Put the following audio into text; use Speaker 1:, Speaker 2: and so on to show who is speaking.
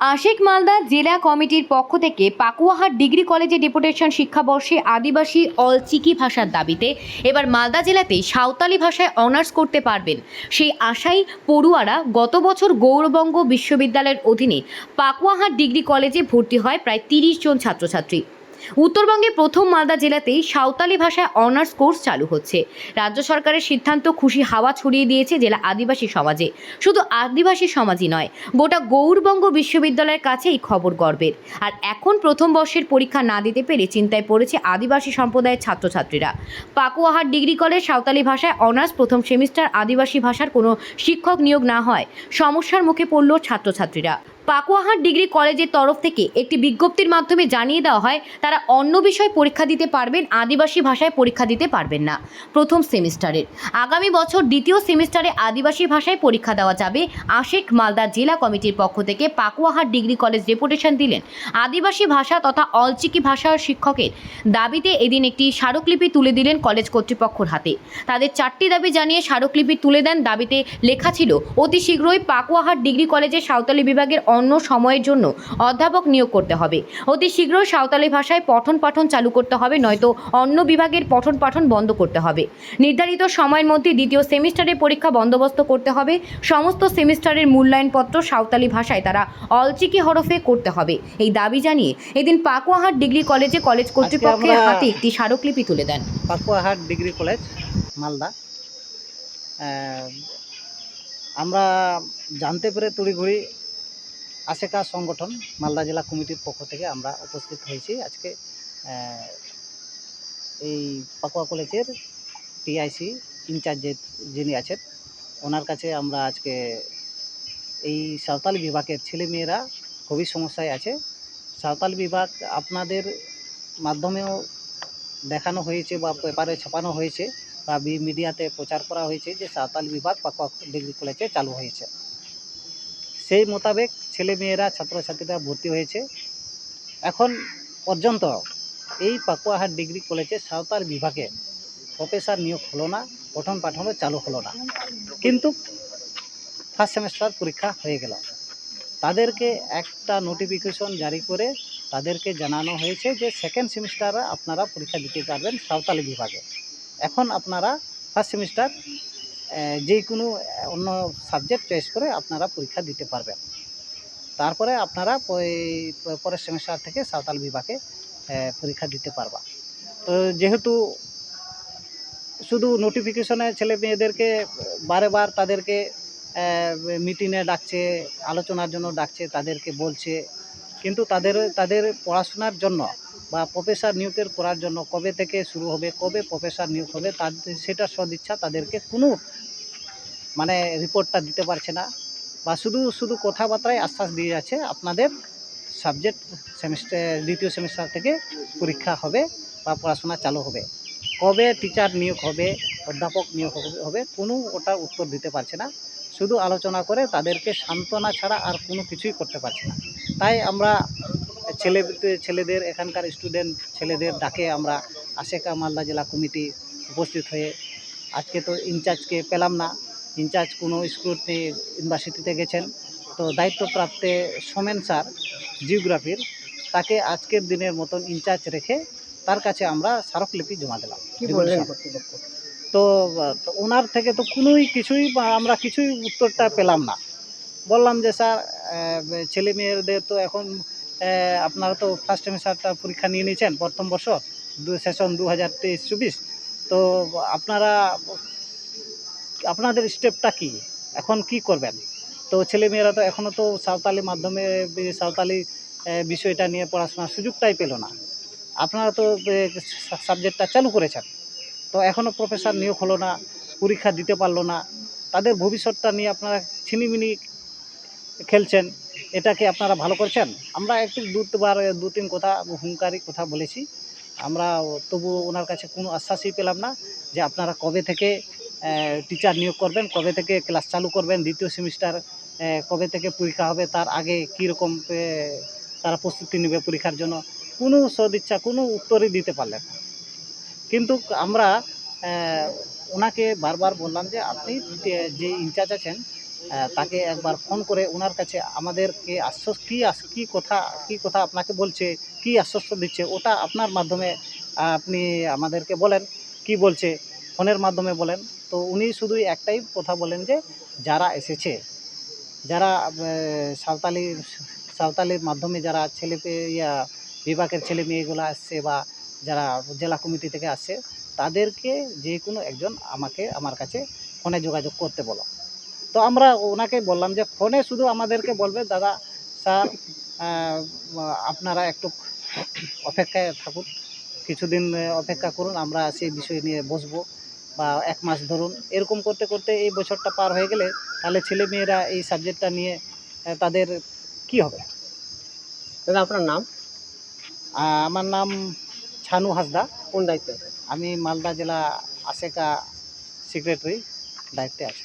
Speaker 1: আশিক মালদা জেলা কমিটির পক্ষ থেকে পাকুয়াহাট ডিগ্রি কলেজে ডেপুটেশন শিক্ষাবর্ষে আদিবাসী অলচিকি ভাষার দাবিতে এবার মালদা জেলাতে সাঁওতালি ভাষায় অনার্স করতে পারবেন। সেই আশাই পড়ুয়ারা গত বছর গৌরবঙ্গ বিশ্ববিদ্যালয়ের অধীনে পাকুয়াহাট ডিগ্রি কলেজে ভর্তি হয় প্রায় তিরিশ জন ছাত্রছাত্রী। উত্তরবঙ্গে প্রথম মালদা জেলাতেই সাঁওতালি ভাষায় অনার্স কোর্স চালু হচ্ছে। রাজ্য সরকারের সিদ্ধান্ত খুশি হাওয়া ছড়িয়ে দিয়েছে জেলা আদিবাসী সমাজে। শুধু আদিবাসী সমাজই নয়, গোটা গৌরবঙ্গ বিশ্ববিদ্যালয়ের কাছে এই খবর গর্বের। আর এখন প্রথম বর্ষের পরীক্ষা না দিতে পেরে চিন্তায় পড়েছে আদিবাসী সম্প্রদায়ের ছাত্রছাত্রীরা। পাকুয়াহাট ডিগ্রি কলেজ সাঁওতালি ভাষায় অনার্স প্রথম সেমিস্টার আদিবাসী ভাষার কোনো শিক্ষক নিয়োগ না হয়, সমস্যার মুখে পড়ল ছাত্রছাত্রীরা। পাকুয়াহাট ডিগ্রি কলেজের তরফ থেকে একটি বিজ্ঞপ্তির মাধ্যমে জানিয়ে দেওয়া হয়, তারা অন্য বিষয় পরীক্ষা দিতে পারবেন, আদিবাসী ভাষায় পরীক্ষা দিতে পারবেন না। প্রথম সেমিস্টারের। আগামী বছর দ্বিতীয় সেমিস্টারে আদিবাসী ভাষায় পরীক্ষা দেওয়া যাবে। আশেক মালদা জেলা কমিটির পক্ষ থেকে পাকুয়াহাট ডিগ্রি কলেজ ডেপুটেশন দিলেন। আদিবাসী ভাষা তথা অলচিকি ভাষার শিক্ষকের দাবিতে এদিন একটি স্মারকলিপি তুলে দিলেন কলেজ কর্তৃপক্ষের হাতে। তাদের চারটি দাবি জানিয়ে স্মারকলিপি তুলে দেন দাবিতে লেখা ছিল, অতি শীঘ্রই পাকুয়াহাট ডিগ্রি কলেজের সাঁওতালি বিভাগের অন্য সময়ের জন্য অধ্যাপক নিয়োগ করতে হবে। অতি শীঘ্রই সাঁওতালি ভাষায় পঠন পাঠন চালু করতে হবে নয়তো অন্য বিভাগের পঠন পাঠন বন্ধ করতে হবে। নির্ধারিত সময়ের মধ্যে দ্বিতীয় সেমিস্টারের পরীক্ষা বন্দোবস্ত করতে হবে। সমস্ত সেমিস্টারের মূল্যায়নপত্র সাঁওতালি ভাষায় তারা অলচিকি হরফে করতে হবে। এই দাবি জানিয়ে এদিন পাকুয়াহাট ডিগ্রি কলেজে কলেজ কর্তৃপক্ষের হাতে একটি স্মারকলিপি তুলে দেন।
Speaker 2: Pakuahat degree college Malda. আমরা জানতে পেরে তড়িঘড়ি আশেকা সংগঠন মালদা জেলা কমিটির পক্ষ থেকে আমরা উপস্থিত হয়েছি। আজকে এই পাকুয়া কলেজের টিআইসি ইনচার্জ যিনি আছেন, ওনার কাছে আমরা আজকে এই সাঁওতালি বিভাগের ছেলেমেয়েরা খুবই সমস্যায় আছে। সাঁওতালি বিভাগ আপনাদের মাধ্যমেও দেখানো হয়েছে বা পেপারে ছাপানো হয়েছে বি- মিডিয়াতে প্রচার করা হয়েছে যে সাঁওতালি বিভাগ পাকুয়া ডিগ্রি কলেজে চালু হয়েছে। সেই মোতাবেক ছেলেমেয়েরা, ছাত্রছাত্রীরা ভর্তি হয়েছে। এখন পর্যন্ত এই পাকুয়াহাট ডিগ্রি কলেজে সাঁওতাল বিভাগে প্রফেসর নিয়োগ হলো না পঠন পাঠনও চালু হলো না। কিন্তু ফার্স্ট সেমিস্টার পরীক্ষা হয়ে গেল। তাদেরকে একটা নোটিফিকেশন জারি করে তাদেরকে জানানো হয়েছে যে সেকেন্ড সেমিস্টারে আপনারা পরীক্ষা দিতে পারবেন সাঁওতালি বিভাগে। এখন আপনারা ফার্স্ট সেমিস্টার যে কোনো অন্য সাবজেক্ট চয়েস করে আপনারা পরীক্ষা দিতে পারবেন। তারপরে আপনারা পরের সেমিস্টার থেকে সাঁওতাল বিভাগে পরীক্ষা দিতে পারবা। তো যেহেতু শুধু নোটিফিকেশনে ছেলে মেয়েদেরকে বারে বার তাদেরকে মিটিংয়ে ডাকছে, আলোচনার জন্য ডাকছে, তাদেরকে বলছে, কিন্তু তাদের তাদের পড়াশোনার জন্য বা প্রফেসর নিয়োগের করার জন্য কবে থেকে শুরু হবে, কবে প্রফেসর নিয়োগ হবে তাদের সেটা সদিচ্ছা তাদেরকে কোনো মানে রিপোর্টটা দিতে পারছে না বা শুধু শুধু কথাবার্তায় আশ্বাস দিয়ে যাচ্ছে আপনাদের সাবজেক্ট সেমিস্টার, দ্বিতীয় সেমিস্টার থেকে পরীক্ষা হবে বা পড়াশোনা চালু হবে। কবে টিচার নিয়োগ হবে, অধ্যাপক নিয়োগ হবে- হবে কোনো ওটা উত্তর দিতে পারছে না। শুধু আলোচনা করে তাদেরকে সান্ত্বনা ছাড়া আর কোনো কিছুই করতে পারছে না। তাই আমরা ছেলে ছেলেদের এখানকার স্টুডেন্ট ছেলেদের ডাকে আমরা আশেকা মালদা জেলা কমিটি উপস্থিত হয়ে আজকে তো ইনচার্জকে পেলাম না। ইনচার্জ কোনো স্কুল ইউনিভার্সিটিতে গেছেন। তো দায়িত্বপ্রাপ্তে সোমেন স্যার জিওগ্রাফির তাকে আজকের দিনের মতন ইনচার্জ রেখে তার কাছে আমরা স্মারকলিপি জমা দিলাম। তো ওনার থেকে তো কোনোই কিছুই আমরা কিছুই উত্তরটা পেলাম না। বললাম যে স্যার ছেলে মেয়েদের তো এখন আপনারা তো ফার্স্ট সেমিস্টারটা পরীক্ষা নিয়ে নিয়েছেন, প্রথম বর্ষ, দু সেশন দু হাজার তেইশ চব্বিশ তো আপনারা, আপনাদের স্টেপটা কি? এখন কি করবেন? তো ছেলেমেয়েরা তো এখনও তো সাঁওতালি মাধ্যমে সাঁওতালি বিষয়টা নিয়ে পড়াশোনার সুযোগটাই পেল না। আপনারা তো সাবজেক্টটা চালু করেছেন। তো এখনও প্রফেসর নিয়োগ হলো না, পরীক্ষা দিতে পারল না। তাদের ভবিষ্যৎটা নিয়ে আপনারা ছিনিমিনি খেলছেন। এটাকে আপনারা ভালো করছেন। আমরা একটু দুবার দু তিন কথা, হুঙ্কারি কথা বলেছি। আমরা তবু ওনার কাছে কোনো আশ্বাসই পেলাম না যে আপনারা কবে থেকে টিচার নিয়োগ করবেন, কবে থেকে ক্লাস চালু করবেন, দ্বিতীয় সেমিস্টার কবে থেকে পরীক্ষা হবে, তার আগে কীরকম তারা প্রস্তুতি নেবে পরীক্ষার জন্য। কোনো সদিচ্ছা, কোনো উত্তরই দিতে পারলেন কিন্তু আমরা ওনাকে বারবার বললাম যে আপনি যে- ইনচার্জ আছেন তাকে একবার ফোন করে ওনার কাছে আমাদেরকে আশ্বস কী আস কী কথা কী কথা আপনাকে বলছে, কী আশ্বস্ত দিচ্ছে, ওটা আপনার মাধ্যমে আপনি আমাদেরকে বলেন, কি বলছে, ফোনের মাধ্যমে বলেন। তো উনি শুধু একটাই কথা বলেন যে, যারা এসেছে, যারা সাঁওতালি, সাঁওতালির মাধ্যমে যারা ছেলে ইয়া, বিভাগের ছেলে মেয়েগুলো আসছে বা যারা জেলা কমিটি থেকে আসছে, তাদেরকে যে কোনো একজন আমাকে, আমার কাছে ফোনে যোগাযোগ করতে বলো। তো আমরা ওনাকে বললাম যে ফোনে শুধু আমাদেরকে বলবে দাদা স্যার আপনারা একটু অপেক্ষায় থাকুন কিছুদিন অপেক্ষা করুন আমরা সেই বিষয় নিয়ে বসবো বা এক মাস ধরুন। এরকম করতে করতে এই বছরটা পার হয়ে গেলে তাহলে ছেলে মেয়েরা এই সাবজেক্টটা নিয়ে তাদের কি হবে?
Speaker 3: দাদা আপনার নাম?
Speaker 2: আমার নাম ছানু হাসদা।
Speaker 3: কোন দায়িত্বে?
Speaker 2: আমি মালদা জেলা আশেকা সেক্রেটারি দায়িত্বে আছি।